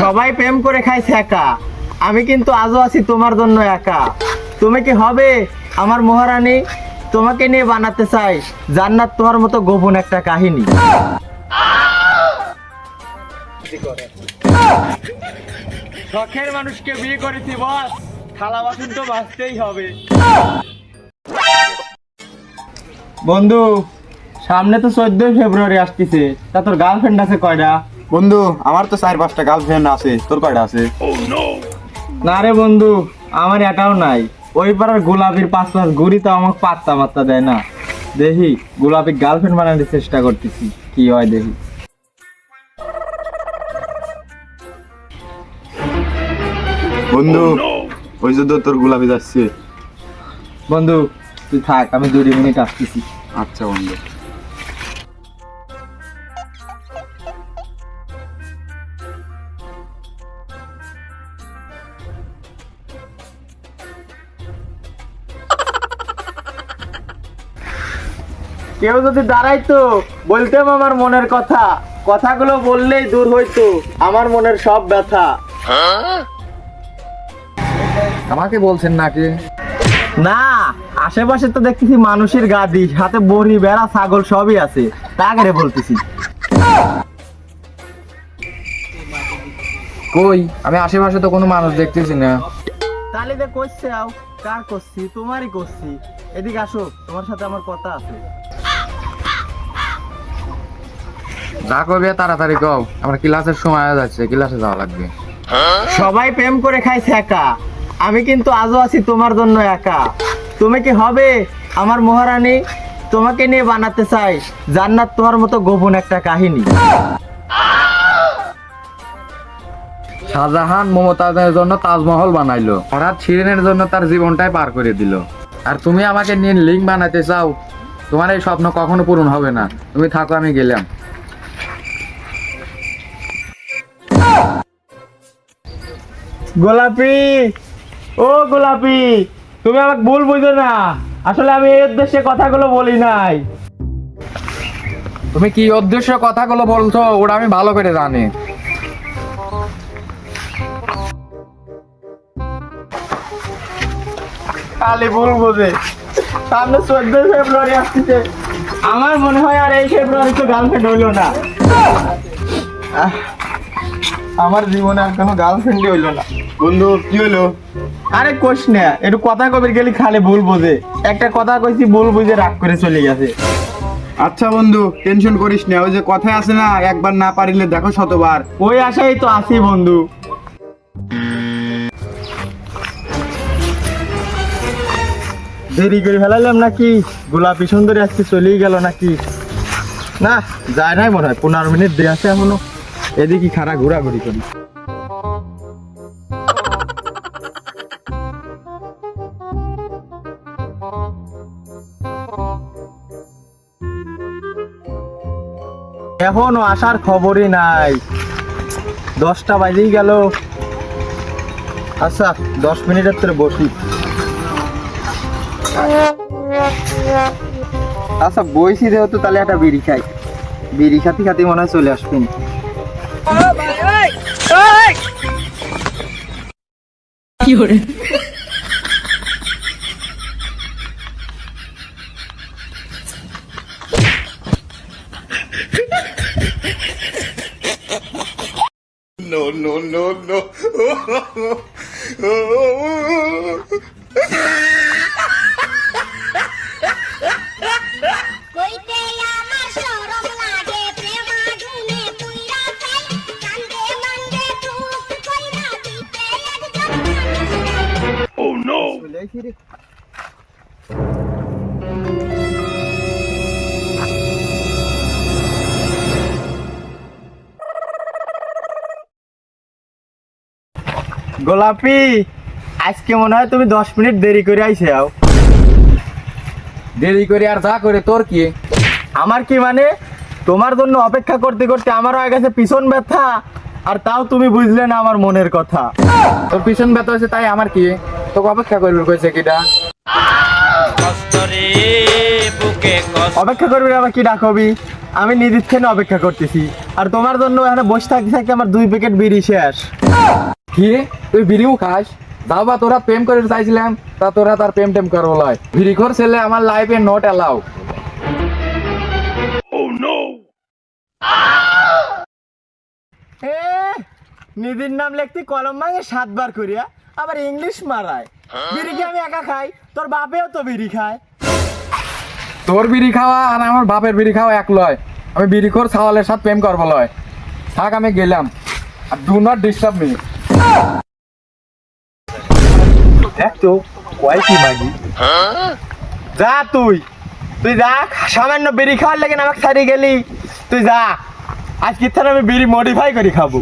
সবাই প্রেম করে খাইছে একা। আমি কিন্তু আজও আছি তোমার জন্য একা। তুমি কি হবে? আমার মহারানী তোমাকে নিয়ে বানাতে চাই। জান্নাত তোমার মতো গোপন একটা কাহিনী। শখের মানুষকে বিয়ে করেছি বস। থালা বাসন তো বাঁচতেই হবে। বন্ধু সামনে তো চোদ্দই ফেব্রুয়ারি আসতেছে। তা তোর গার্লফ্রেন্ড আছে কয়টা? বন্ধু আমার তো চার পাঁচটা গার্লফ্রেন্ড আছে। তোর কয়টা আছে? না রে বন্ধু আমার এটাও নাই। ওই পাড়ার গোলাপির পাঁচ পাঁচ ঘুরি তো আমাকে পাত্তা মাত্তা দেয় না। দেখি গোলাপি গার্লফ্রেন্ড বানানোর চেষ্টা করতেছি। কি হয় দেখি। বন্ধু ওই যে তোর গোলাপি যাচ্ছে। বন্ধু তুই থাক আমি দুই মিনিট আসতেছি। আচ্ছা বন্ধু। কেউ যদি দাঁড়াইতো বলতাম আমার মনের কথা। কথাগুলো বললেই দূর হইতো আমার মনের সব ব্যথা। আমাকে বলছেন নাকি? না আশেপাশে তো দেখতেছি মানুষের গাদি সাথে বড়ি বেড়া ছাগল সবই আছে। তা করে বলতেছি। কই? আমি আশেপাশে তো কোনো মানুষ দেখতেছি না। তাহলে যে করছে আও কার করছি? তোমারই করছি। এদিকে আসো তোমার সাথে আমার কথা আছে। যা তাড়াতাড়ি কও। আমার ক্লাসের সময় হয়ে যাচ্ছে ক্লাসে যাওয়া লাগবে। সবাই প্রেম করে খাইছে একা। আমি কিন্তু আজও আছি তোমার জন্য একা। তুমি কি হবে? আমার মহারানী তোমাকে নিয়ে বানাতে চাই। জান্নাত তোমার মতো গোপন একটা কাহিনী। শাহজাহান মমতাজের জন্য তাজমহল বানাইলো। হঠাৎ শিরিনের জন্য তার জীবনটাই পার করে দিল। আর তুমি আমাকে নিয়ে লিঙ্ক বানাতে চাও তোমার এই স্বপ্ন কখনো পূরণ হবে না। তুমি থাকো আমি গেলাম। গোলাপি। ও গোলাপি তুমি আমাকে ভুল বুঝো না। আসলে আমি এই উদ্দেশ্যে কথাগুলো বলি নাই। তুমি কি উদ্দেশ্য কথাগুলো বলছো ওটা আমি ভালো করে জানি। খালি ভুল বোঝে। সামনে চোদ্দই ফেব্রুয়ারি আসতেছে আমার মনে হয় আর এই ফেব্রুয়ারি তো গার্লফ্রেন্ড হইল না। আমার জীবনে আর কোনো গার্লফ্রেন্ডই হইল না। বন্ধু কি হলো? আরে কোশ না একটু কথা কবির গেলি খালি ভুল বোঝে। একটা কথা কইছি ভুল বুঝে রাগ করে চলে গেছে। আচ্ছা বন্ধু টেনশন করিস না ওই যে কথা আছে না একবার না পারিলে দেখো শতবার। ওই আশাই তো আছি বন্ধু। দেরি করে ফেলাইলাম নাকি? গোলাপি সুন্দরী আজকে চলেই গেল নাকি? না যায় নাই মনে হয় পনেরো মিনিট দিয়ে আছে এখনও। এদিকে খারা ঘোরাঘুরি করি। এখনও আসার খবরই নাই। দশটা বাজেই গেল। আচ্ছা দশ মিনিটের তোরে বসি। আচ্ছা বইছি যেহেতু তাহলে একটা বিড়ি খাই। বিড়ি খাতে খাতে মনে হয় চলে আসবেন কইতে একজন গোলাপি আজকে মনে হয় তুমি দশ মিনিট দেরি করে আইছে আও। দেরি করে আর যা করে তোর কি? আমার কি মানে? তোমার জন্য অপেক্ষা করতে করতে আমার হয়ে গেছে পিছন ব্যথা আর তাও তুমি বুঝলে না আমার মনের কথা। তোর পিছন ব্যথা হয়েছে তাই আমার কি? তোকে অপেক্ষা করবে কইছে কিটা কষ্ট রে বুকে কষ্ট। অপেক্ষা করবি আবার কি ডাকবি আমি নিজের থেকে অপেক্ষা করতেছি। আর তোমার জন্য এখানে বসে থাকতে থাকতে আমার দুই প্যাকেট বিড়ি শেষ। কি তুই বিড়িও খাস? তাও বা তোরা প্রেম করে চাইছিলাম তা তোরা তার প্রেম টেম করব লয়। ভিড়িখোর ছেলে আমার লাইফে নট অ্যালাউ এ নিধির নাম লিখতে কলম ভাঙে সাতবার করিয়া আবার ইংলিশ মারায়। বিড়ি কি আমি একা খাই? তোর বাপেও তো বিড়ি খায়। তোর বিড়ি খাওয়া আর আমার বাপের বিড়ি খাওয়া এক লয়। আমি বিড়িখোর ছাওয়ালের সাথে প্রেম করব লয়। থাক আমি গেলাম। আর ডু নট ডিস্টার্ব মি দেখ তো কয় কি মাগি? যা তুই। তুই যা সামান্য বিড়ি খাওয়ার লাগে আমাকে ছাড়িয়ে গেলি। তুই যা। আজকে থেকে আমি বিড়ি মডিফাই করে খাব।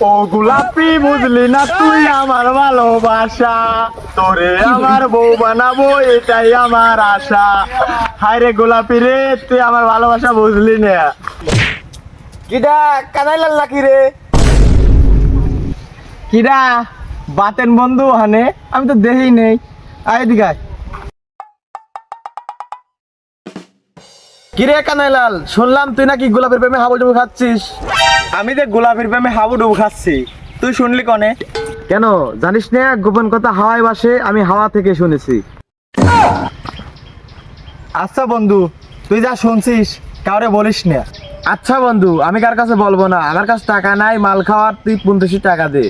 ও গোলাপি বুঝলি না তুই আমার ভালোবাসা। তোরে আমার বউ বানাবো এটাই আমার আশা। হায় রে গোলাপি রে তুই আমার ভালোবাসা বুঝলি না। কিডা কানাই লাল রে? কিডা বাতেন বন্ধু হানে আমি তো দেখি নেই আয় এদিকে কিরে কানাইলাল? শুনলাম তুই নাকি গোলাপের প্রেমে হাবুডুবু খাচ্ছিস। আমি যে গোলাপের প্রেমে হাবুডুবু খাচ্ছি তুই শুনলি কনে? কেন? জানিস না গোপন কথা হাওয়ায় বাসে আমি হাওয়া থেকে শুনেছি। আচ্ছা বন্ধু তুই যা শুনছিস কাউরে বলিস না। আচ্ছা বন্ধু আমি কার কাছে বলব না? আমার কাছে টাকা নাই মাল খাওয়ার তুই পঞ্চাশি টাকা দে।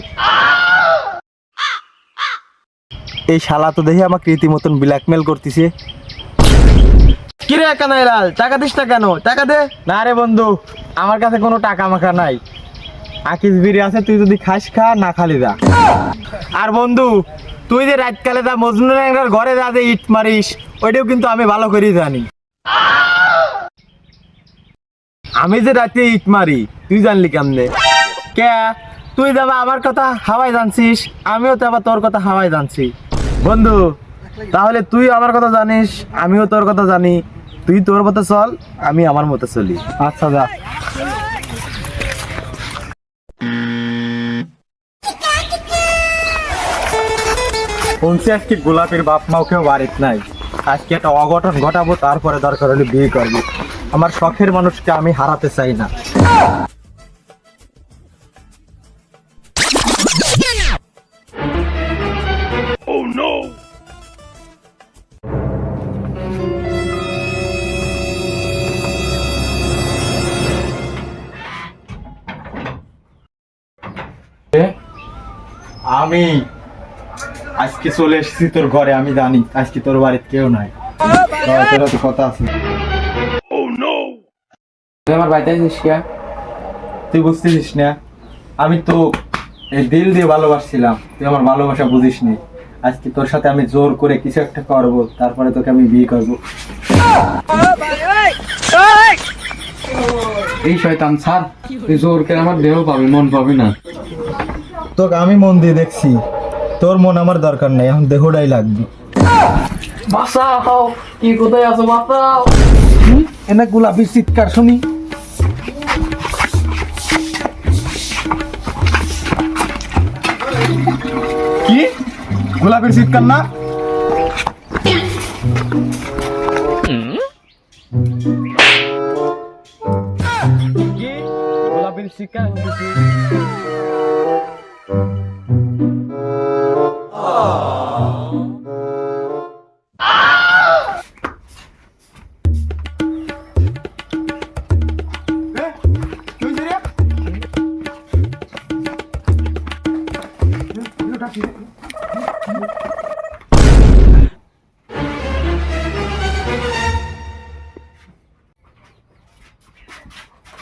এই শালা তো দেখি আমাকে রীতিমতন ব্ল্যাকমেল করতেছে। কিরে কানাইলাল, টাকা দিস না কেন? টাকা দে। না রে বন্ধু, আমার কাছে কোনো টাকা মাখা নাই। আকিস বিড়ি আছে, তুই যদি খাস খা, না খালি যা। আর বন্ধু, তুই যে রাতকালে যা মজনুর ঘরে যা যে ইট মারিস, ওইটাও কিন্তু আমি ভালো করেই জানি। আমি যে রাতে ইট মারি, তুই জানলি কেমনে? কে? তুই যাবা আমার কথা হাওয়াই জানছিস, আমিও তো আবার তোর কথা হাওয়াই জানছি। বন্ধু, তাহলে তুই আমার কথা জানিস, আমিও তোর কথা জানি। তুই তোর মতো চল আমি আমার মতো চলি। আচ্ছা যা। শুনছি আজকে গোলাপের বাপ মাও কেউ বাড়িত নাই। আজকে একটা অঘটন ঘটাবো তারপরে দরকার হলে বিয়ে করব। আমার শখের মানুষকে আমি হারাতে চাই না। আমি আজকে চলে এসেছি তোর ঘরে আমি জানি আজকে তোর বাড়িতে কেউ নাই। তোর তো কথা আছে। তুই আমার বাড়িতে আসিস কে? তুই বুঝতেছিস না আমি তো এই দিল দিয়ে ভালোবাসছিলাম তুই আমার ভালোবাসা বুঝিস নি আজকে তোর সাথে আমি জোর করে কিছু একটা করব তারপরে তোকে আমি বিয়ে করব। এই শয়তান স্যার তুই জোর করে আমার দেহ পাবি মন পাবি না। তোকে আমি মন দিয়ে দেখছি। তোর মন আমার দরকার নাই এখন দেহটাই লাগবে। বাঁচাও কি কোথায় আছো বাঁচাও। এনে গোলাপির চিৎকার শুনি। কি? গোলাপের চিৎকার না?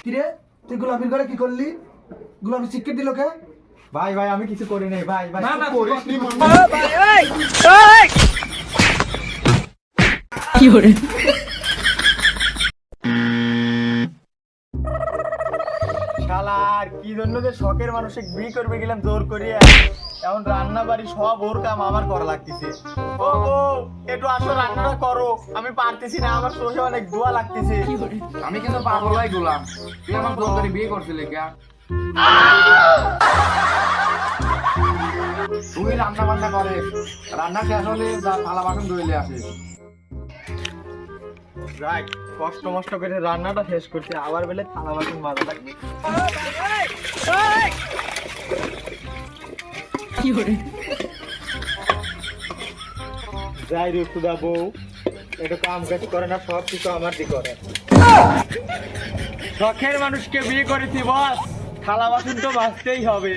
কিরে? তুই গোলাপির ঘরে কি করলি? গোলাপি চিকেট দিল কে? ভাই ভাই আমি কিছু করি নাই। ভাই ভাই শালার কি জন্য যে শখের মানুষে বিয়ে করবে গেলাম জোর করিয়া? এখন রান্না বাড়ি সব ওর কাম আমার করা লাগতেছে। ও ও একটু আসো রান্নাটা করো। আমি পারতেছি না আমার চোখে অনেক দোয়া লাগতেছে। আমি কিন্তু পাগলাই গোলাম। তুই আমার করে বিয়ে করছিলি কে তুই রান্না বান্না করে রান্না শেষ হলে যা থালা বাসন ধুইলে আসিস। যাই কষ্ট মষ্ট করে রান্নাটা শেষ করছি। আবার বেলে থালা বাসন মাজা লাগবে। যাই রে বউ এটা কাম কাজ করে না, সব কিছু আমার দি করে। শখের মানুষকে বিয়ে করেছি, বস। থালা বাসন তো বাঁচতেই হবে।